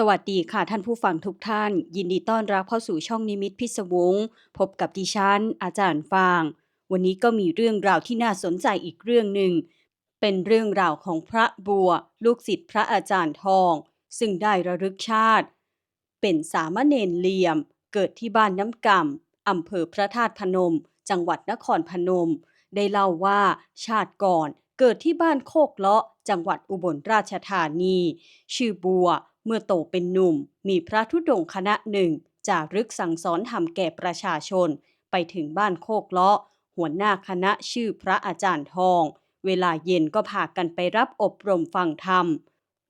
สวัสดีค่ะท่านผู้ฟังทุกท่าน ยินดีต้อนรับเข้าสู่ช่องนิมิตพิศวงพบกับดิฉัน อาจารย์ฟาง วันนี้ก็มีเรื่องราวที่น่าสนใจอีกเรื่องหนึ่ง เป็นเรื่องราวของพระบัว ลูกศิษย์พระอาจารย์ทอง ซึ่งได้ระลึกชาติ เป็นสามเณรเลี่ยม เกิดที่บ้านน้ำกำอำเภอพระธาตุพนม จังหวัดนครพนม ได้เล่าว่าชาติก่อนเกิดที่บ้านโคกเลาะ จังหวัดอุบลราชธานี ชื่อบัว เมื่อโตเป็นหนุ่มมีพระธุดงค์คณะหนึ่งจารึกสั่งสอนทำแก่ประชาชน ไปถึงบ้านโคกเลาะ หัวหน้าคณะชื่อพระอาจารย์ทอง เวลาเย็นก็พากันไปรับอบรมฟังธรรม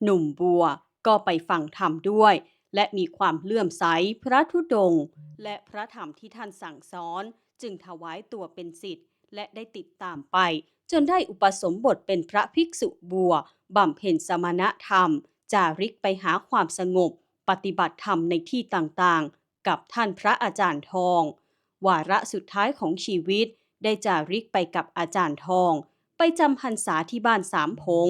หนุ่มบัวก็ไปฟังธรรมด้วย และมีความเลื่อมใสพระธุดงค์และพระธรรมที่ท่านสั่งสอน จึงถวายตัวเป็นศิษย์และได้ติดตามไป จนได้อุปสมบทเป็นพระภิกษุบัวบำเพ็ญสมณธรรม จาริกไปหาความสงบ ปฏิบัติธรรมในที่ต่างๆ กับท่านพระอาจารย์ทอง วาระสุดท้ายของชีวิต ได้จาริกไปกับอาจารย์ทอง ไปจำพรรษาที่บ้านสามพง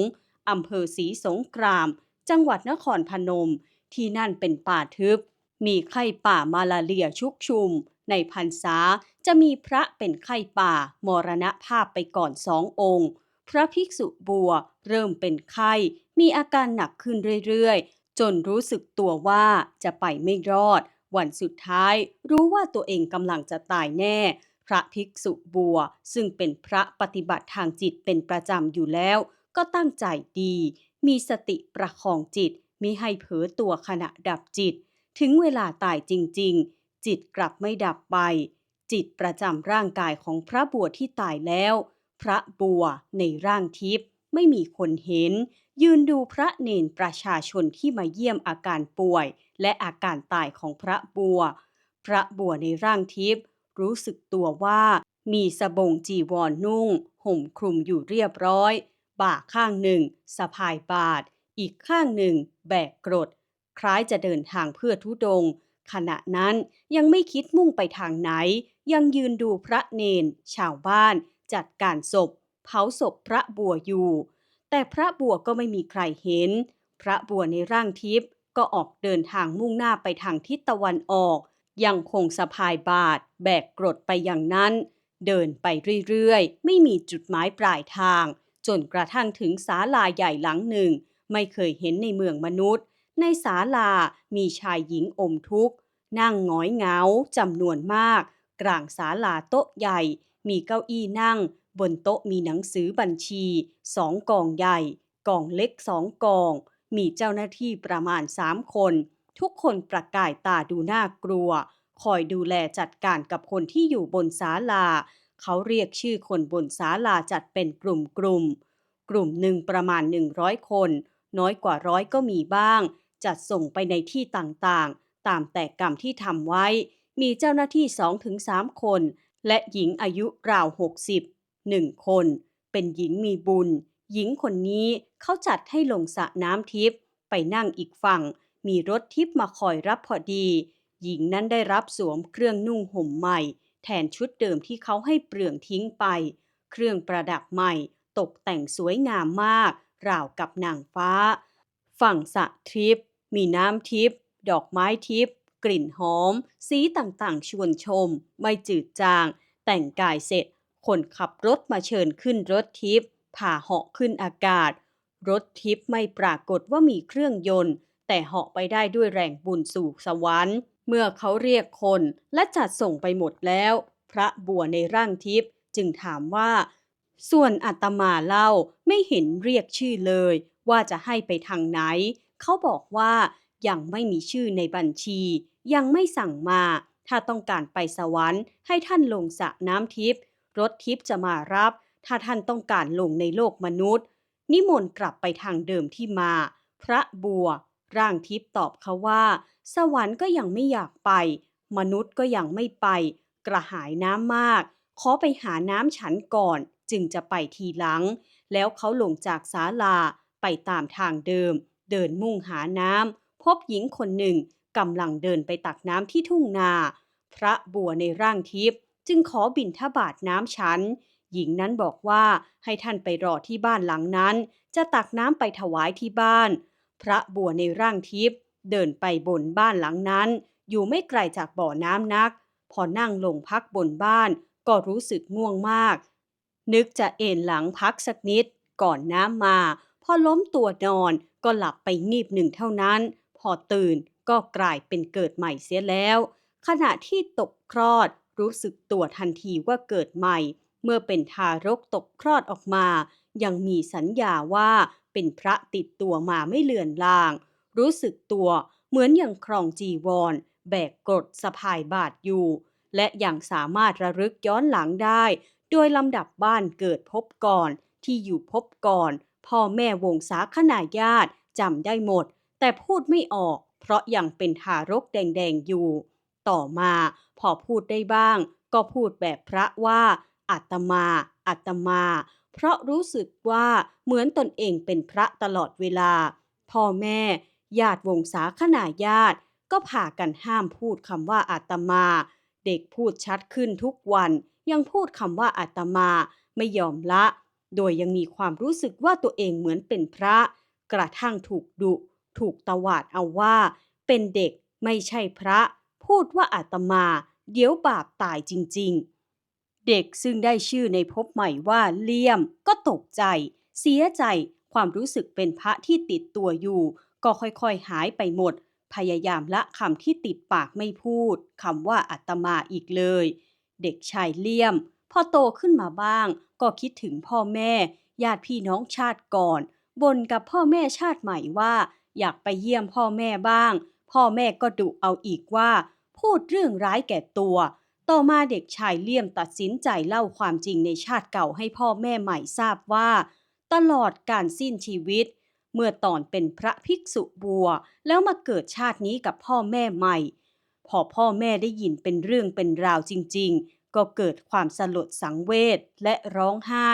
อำเภอศรีสงคราม จังหวัดนครพนม ที่นั่นเป็นป่าทึบ มีไข้ป่ามาลาเรียชุกชุม ในพรรษาจะมีพระเป็นไข้ป่ามรณภาพไปก่อนสององค์ พระภิกษุบัวเริ่มเป็นไข้ มีอาการหนักขึ้นเรื่อยๆ จนรู้สึกตัวว่าจะไปไม่รอด วันสุดท้ายรู้ว่าตัวเองกำลังจะตายแน่ พระภิกษุบัวซึ่งเป็นพระปฏิบัติทางจิตเป็นประจำอยู่แล้ว ก็ตั้งใจดี มีสติประคองจิตมิให้เผลอตัวขณะดับจิต ถึงเวลาตายจริง ๆ จิตกลับไม่ดับไป จิตประจำร่างกายของพระบัวที่ตายแล้ว พระบัวในร่างทิพย์ไม่มีคนเห็น ยืนดูพระเนนประชาชนที่มาเยี่ยมอาการป่วย และอาการตายของพระบัว พระบัวในร่างทิพย์รู้สึกตัวว่ามีสบงจีวรนนุ่ง ห่มคลุมอยู่เรียบร้อย บ่าข้างหนึ่งสะพายบาท อีกข้างหนึ่ง แบกกรด คล้ายจะเดินทางเพื่อทุดง ขณะนั้นยังไม่คิดมุ่งไปทางไหน ยังยืนดูพระเนน ชาวบ้าน จัดการศพ เผาศพพระบัวอยู่ แต่พระบัวก็ไม่มีใครเห็น พระบัวในร่างทิพย์ก็ออกเดินทางมุ่งหน้าไปทางทิศตะวันออก ยังคงสะพายบาท แบกกรดไปอย่างนั้น เดินไปเรื่อยๆ ไม่มีจุดหมายปลายทาง จนกระทั่งถึงศาลาใหญ่หลังหนึ่ง ไม่เคยเห็นในเมืองมนุษย์ ในศาลามีชายหญิงอมทุกข์นั่งหงอยเหงาจำนวนมาก กลางศาลาโต๊ะใหญ่ มีเก้าอี้นั่ง บนโต๊ะมีหนังสือบัญชีสองกองใหญ่ กองเล็กสองกอง มีเจ้าหน้าที่ประมาณสามคน ทุกคนประกายตาดูน่ากลัว คอยดูแลจัดการกับคนที่อยู่บนศาลา เขาเรียกชื่อคนบนศาลาจัดเป็นกลุ่มกลุ่มกลุ่มหนึ่งประมาณ 100 คน น้อยกว่าร้อยก็มีบ้าง จัดส่งไปในที่ต่างๆ ตามแต่กรรมที่ทำไว้ มีเจ้าหน้าที่ 2-3 คน และหญิงอายุราว 60 1 คน เป็นหญิงมีบุญ หญิงคนนี้เขาจัดให้ลงสระน้ำทิพย์ไปนั่งอีกฝั่ง มีรถทิพย์มาคอยรับพอดี หญิงนั้นได้รับสวมเครื่องนุ่งห่มใหม่ แทนชุดเดิมที่เขาให้เปลืองทิ้งไป เครื่องประดับใหม่ ตกแต่งสวยงามมาก ราวกับนางฟ้า ฝั่งสระทิพย์มีน้ำทิพย์ดอกไม้ทิพย์ กลิ่นหอม สีต่างๆ ชวนชม ไม่จืดจาง แต่งกายเสร็จ คนขับรถมาเชิญขึ้นรถทิพย์พาเหาะขึ้นอากาศ รถทิพย์ไม่ปรากฏว่ามีเครื่องยนต์ แต่เหาะไปได้ด้วยแรงบุญสู่สวรรค์ เมื่อเขาเรียกคนและจัดส่งไปหมดแล้ว พระบัวในร่างทิพย์จึงถามว่า ส่วนอาตมาเล่าไม่เห็นเรียกชื่อเลย ว่าจะให้ไปทางไหน เขาบอกว่า ยังไม่มีชื่อในบัญชี ยังไม่สั่งมา ถ้าต้องการไปสวรรค์ ให้ท่านลงสระน้ำทิพย์รถทิพย์จะมารับ ถ้าท่านต้องการลงในโลกมนุษย์ นิมนต์กลับไปทางเดิมที่มา พระบัว ร่างทิพย์ตอบเขาว่า สวรรค์ก็ยังไม่อยากไป มนุษย์ก็ยังไม่ไป กระหายน้ำมาก ขอไปหาน้ำฉันก่อน จึงจะไปทีหลัง แล้วเขาลงจากศาลาไปตามทางเดิม เดินมุ่งหาน้ำ พบหญิงคนหนึ่งกำลังเดินไปตักน้ำที่ทุ่งนา พระบัวในร่างทิพย์จึงขอบินทบาทน้ำฉัน หญิงนั้นบอกว่าให้ท่านไปรอที่บ้านหลังนั้น จะตักน้ำไปถวายที่บ้าน พระบัวในร่างทิพย์เดินไปบนบ้านหลังนั้น อยู่ไม่ไกลจากบ่อน้ำนัก พอนั่งลงพักบนบ้านก็รู้สึกง่วงมาก นึกจะเอนหลังพักสักนิด ก่อนน้ำมา พอล้มตัวนอนก็หลับไปงีบหนึ่งเท่านั้น พอตื่นก็กลายเป็นเกิดใหม่เสียแล้ว ขณะที่ตกคลอดรู้สึกตัวทันทีว่าเกิดใหม่ เมื่อเป็นทารกตกคลอดออกมา ยังมีสัญญาว่าเป็นพระติดตัวมาไม่เลือนลาง รู้สึกตัวเหมือนอยังครองจีวร แบกกรดสะพายบาทอยู่ และยังสามารถระลึกย้อนหลังได้ โดยลำดับบ้านเกิดพบก่อนที่อยู่พบก่อน พ่อแม่วงศาคณาญาติจำได้หมด แต่พูดไม่ออก เพราะยังเป็นทารกแดงๆอยู่ ต่อมาพอพูดได้บ้าง ก็พูดแบบพระว่าอัตมาอัตมา เพราะรู้สึกว่าเหมือนตนเองเป็นพระตลอดเวลา พ่อแม่ ญาติวงศาคณาญาติ ก็พากันห้ามพูดคำว่าอาตมา เด็กพูดชัดขึ้นทุกวัน ยังพูดคำว่าอาตมาไม่ยอมละ โดยยังมีความรู้สึกว่าตัวเองเหมือนเป็นพระ กระทั่งถูกดุ ถูกตวาดเอาว่า เป็นเด็กไม่ใช่พระ พูดว่าอาตมา เดี๋ยวบาปตายจริง ๆ เด็กซึ่งได้ชื่อในภพใหม่ว่าเลี่ยมก็ตกใจ เสียใจความรู้สึกเป็นพระที่ติดตัวอยู่ ก็ค่อยๆหายไปหมด พยายามละคำที่ติดปากไม่พูดคำว่าอาตมาอีกเลย เด็กชายเลี่ยม พอโตขึ้นมาบ้าง ก็คิดถึงพ่อแม่ ญาติพี่น้องชาติก่อนบ่นกับพ่อแม่ชาติใหม่ว่า อยากไปเยี่ยมพ่อแม่บ้าง พ่อแม่ก็ดุเอาอีกว่า พูดเรื่องร้ายแก่ตัว ต่อมาเด็กชายเลี่ยมตัดสินใจเล่าความจริงในชาติเก่าให้พ่อแม่ใหม่ทราบว่า ตลอดการสิ้นชีวิต เมื่อตอนเป็นพระภิกษุบัว แล้วมาเกิดชาตินี้กับพ่อแม่ใหม่ พอพ่อแม่ได้ยินเป็นเรื่องเป็นราวจริง ๆ ก็เกิดความสลดสังเวชและร้องไห้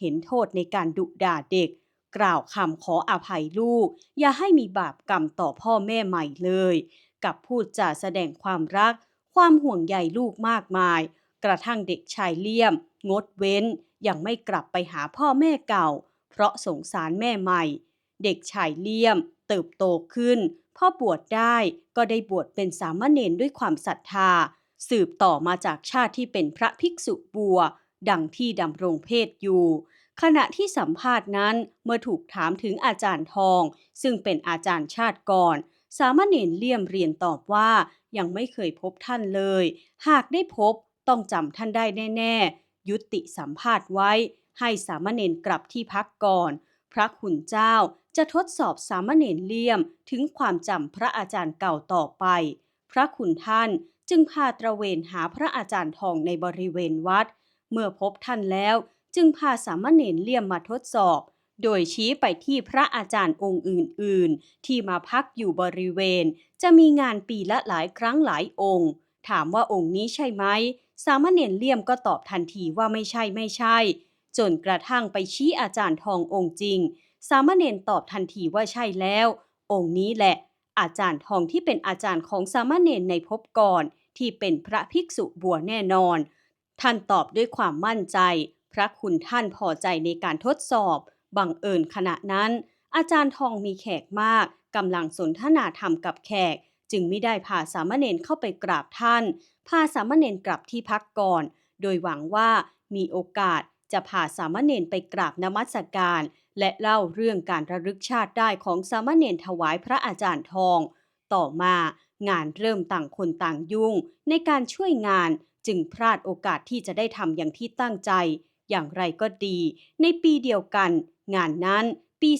เห็นโทษในการดุด่าเด็ก กล่าวคำขออภัยลูก อย่าให้มีบาปกรรมต่อพ่อแม่ใหม่เลย กับพูดจาแสดงความรัก ความห่วงใยลูกมากมาย กระทั่งเด็กชายเลี่ยม งดเว้น ยังไม่กลับไปหาพ่อแม่เก่า เพราะสงสารแม่ใหม่ เด็กชายเลี่ยม เติบโตขึ้นพ่อบวชได้ก็ได้บวชเป็นสามเณรด้วยความศรัทธา สืบต่อมาจากชาติที่เป็นพระภิกษุบัว ดังที่ดำรงเพศอยู่ ขณะที่สัมภาษณ์นั้นเมื่อถูกถามถึงอาจารย์ทอง ซึ่งเป็นอาจารย์ชาติก่อน สามเณรเลี่ยมเรียนตอบว่ายังไม่เคยพบท่านเลย หากได้พบต้องจำท่านได้แน่ ๆ ยุติสัมภาษณ์ไว้ ให้สามเณรกลับที่พักก่อน พระคุณเจ้าจะทดสอบสามเณรเลี่ยมถึงความจำพระอาจารย์เก่าต่อไป พระคุณท่านจึงพาตระเวนหาพระอาจารย์ทองในบริเวณวัด เมื่อพบท่านแล้ว จึงพาสามเณรเลี่ยมมาทดสอบ โดยชี้ไปที่พระอาจารย์องค์อื่น ๆ ที่มาพักอยู่บริเวณ จะมีงานปีละหลายครั้งหลายองค์ ถามว่าองค์นี้ใช่ไหม สามเณรเลี่ยมก็ตอบทันทีว่าไม่ใช่ไม่ใช่ จนกระทั่งไปชี้อาจารย์ทององค์จริง สามเณรตอบทันทีว่าใช่แล้ว องค์นี้แหละ อาจารย์ทองที่เป็นอาจารย์ของสามเณรในภพก่อนที่เป็นพระภิกษุบัวแน่นอน ท่านตอบด้วยความมั่นใจ พระคุณท่านพอใจในการทดสอบ บังเอิญขณะนั้น อาจารย์ทองมีแขกมากกำลังสนทนาธรรมกับแขก จึงไม่ได้พาสามเณรเข้าไปกราบท่าน พาสามเณรกลับที่พักก่อน โดยหวังว่ามีโอกาสจะพาสามเณรไปกราบนมัสการ และเล่าเรื่องการระลึกชาติได้ของสามเณรถวายพระอาจารย์ทอง ต่อมางานเริ่มต่างคนต่างยุ่ง ในการช่วยงานจึงพลาดโอกาสที่จะได้ทำอย่างที่ตั้งใจ อย่างไรก็ดี ในปีเดียวกัน งานนั้นปี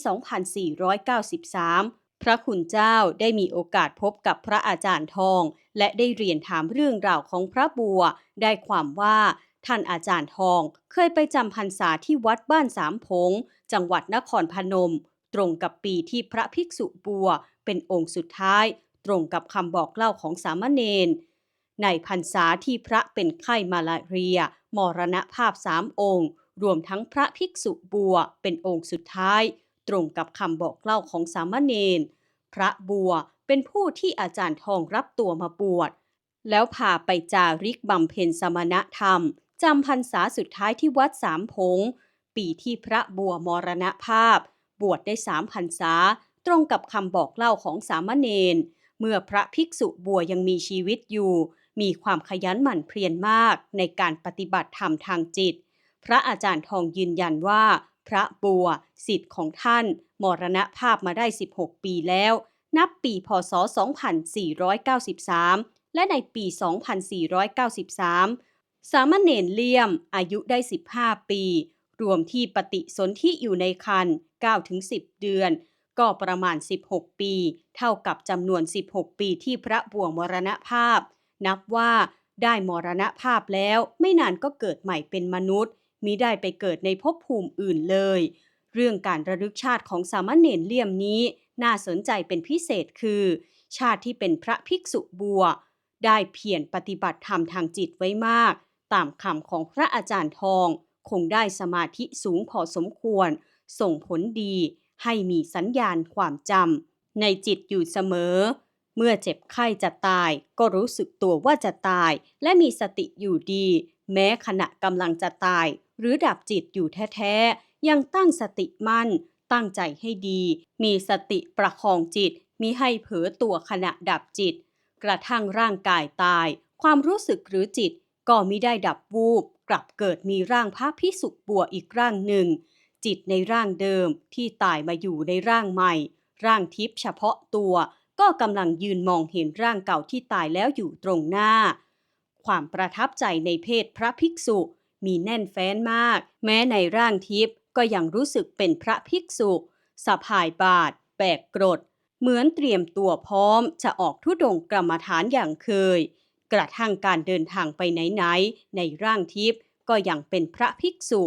2493 พระคุณเจ้าได้มีโอกาสพบกับพระอาจารย์ทอง และได้เรียนถามเรื่องราวของพระบัว ได้ความว่าท่านอาจารย์ทองเคยไปจำพรรษาที่วัดบ้านสามพง จังหวัดนครพนม ตรงกับปีที่พระภิกษุบัวเป็นองค์สุดท้าย ตรงกับคำบอกเล่าของสามเณร ในพรรษาที่พระเป็นไข้มาลาเรีย มรณภาพสามองค์ รวมทั้งพระภิกษุบัวเป็นองค์สุดท้าย ตรงกับคำบอกเล่าของสามเณรพระบัวเป็นผู้ที่อาจารย์ทองรับตัวมาบวชแล้วพาไปจาริกบำเพ็ญสมณธรรมจำพรรษาสุดท้ายที่วัดสามพง ปีที่พระบัวมรณภาพ บวชได้สามพรรษา ตรงกับคำบอกเล่าของสามเณรเมื่อพระภิกษุบัวยังมีชีวิตอยู่ มีความขยันหมั่นเพียรมากในการปฏิบัติธรรมทางจิต พระอาจารย์ทองยืนยันว่า พระบัวสิทธิ์ของท่าน มรณภาพมาได้ 16 ปีแล้ว นับปีพศ 2493 และในปี 2493 สามเณรเลี่ยมอายุได้ 15 ปี รวมที่ปฏิสนธิอยู่ในคัน9-10 เดือนก็ประมาณ 16 ปี เท่ากับจำนวน 16 ปีที่พระบัวมรณภาพ นับว่าได้มรณภาพแล้วไม่นานก็เกิดใหม่เป็นมนุษย์มิได้ไปเกิดในภพภูมิอื่นเลย เรื่องการระลึกชาติของสามเณรเลี่ยมนี้ น่าสนใจเป็นพิเศษคือ ชาติที่เป็นพระภิกษุบัว ได้เพียรปฏิบัติธรรมทางจิตไว้มาก ตามคำของพระอาจารย์ทอง คงได้สมาธิสูงพอสมควร ส่งผลดีให้มีสัญญาณความจำในจิตอยู่เสมอ เมื่อเจ็บไข้จะตาย ก็รู้สึกตัวว่าจะตาย และมีสติอยู่ดี แม้ขณะกำลังจะตาย หรือดับจิตอยู่แท้ๆ ยังตั้งสติมั่น ตั้งใจให้ดี มีสติประคองจิตมิให้เผลอตัวขณะดับจิต กระทั่งร่างกายตาย ความรู้สึกหรือจิต ก็มิได้ดับวูบ กลับเกิดมีร่างพระพิสุกบัวอีกร่างหนึ่ง จิตในร่างเดิมที่ตายมาอยู่ในร่างใหม่ ร่างทิพย์เฉพาะตัว ก็กำลังยืนมองเห็นร่างเก่าที่ตายแล้วอยู่ตรงหน้า ความประทับใจในเพศพระภิกษุมีแน่นแฟ้นมาก แม้ในร่างทิพย์ก็ยังรู้สึกเป็นพระภิกษุสะพายบาทแบกกรด เหมือนเตรียมตัวพร้อมจะออกทุดงกรรมฐานอย่างเคย กระทั่งการเดินทางไปไหนๆในร่างทิพย์ก็ยังเป็นพระภิกษุ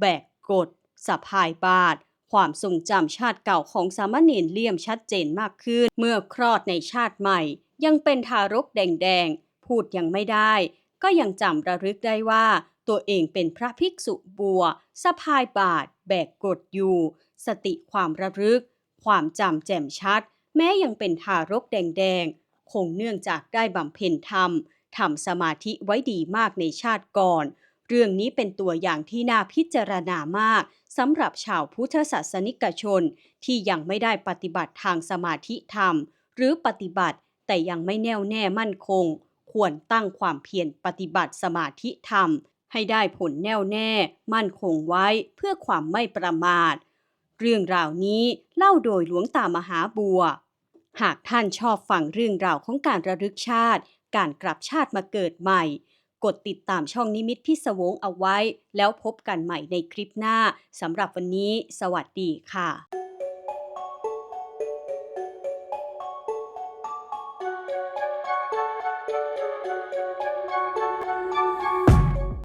แบกกรดสะพายบาท ความทรงจำชาติเก่าของสามเณรเลี่ยมชัดเจนมากขึ้น เมื่อคลอดในชาติใหม่ ยังเป็นทารกแดงๆ พูดยังไม่ได้ ก็ยังจำระลึกได้ว่า ตัวเองเป็นพระภิกษุบัวสะพายบาท แบกกรดอยู่ สติความระลึก ความจำแจ่มชัด แม้ยังเป็นทารกแดงๆ คงเนื่องจากได้บำเพ็ญธรรมทำสมาธิไว้ดีมากในชาติก่อน เรื่องนี้เป็นตัวอย่างที่น่าพิจารณามากสำหรับชาวพุทธศาสนิกชน ที่ยังไม่ได้ปฏิบัติทางสมาธิธรรม หรือปฏิบัติแต่ยังไม่แน่วแน่มั่นคง ควรตั้งความเพียรปฏิบัติสมาธิธรรม ให้ได้ผลแน่วแน่ มั่นคงไว้เพื่อความไม่ประมาท เรื่องราวนี้เล่าโดยหลวงตามหาบัว หากท่านชอบฟังเรื่องราวของการระลึกชาติ การกลับชาติมาเกิดใหม่ กดติดตามช่องนิมิตพิศวงเอาไว้ แล้วพบกันใหม่ในคลิปหน้าสำหรับวันนี้ สวัสดีค่ะ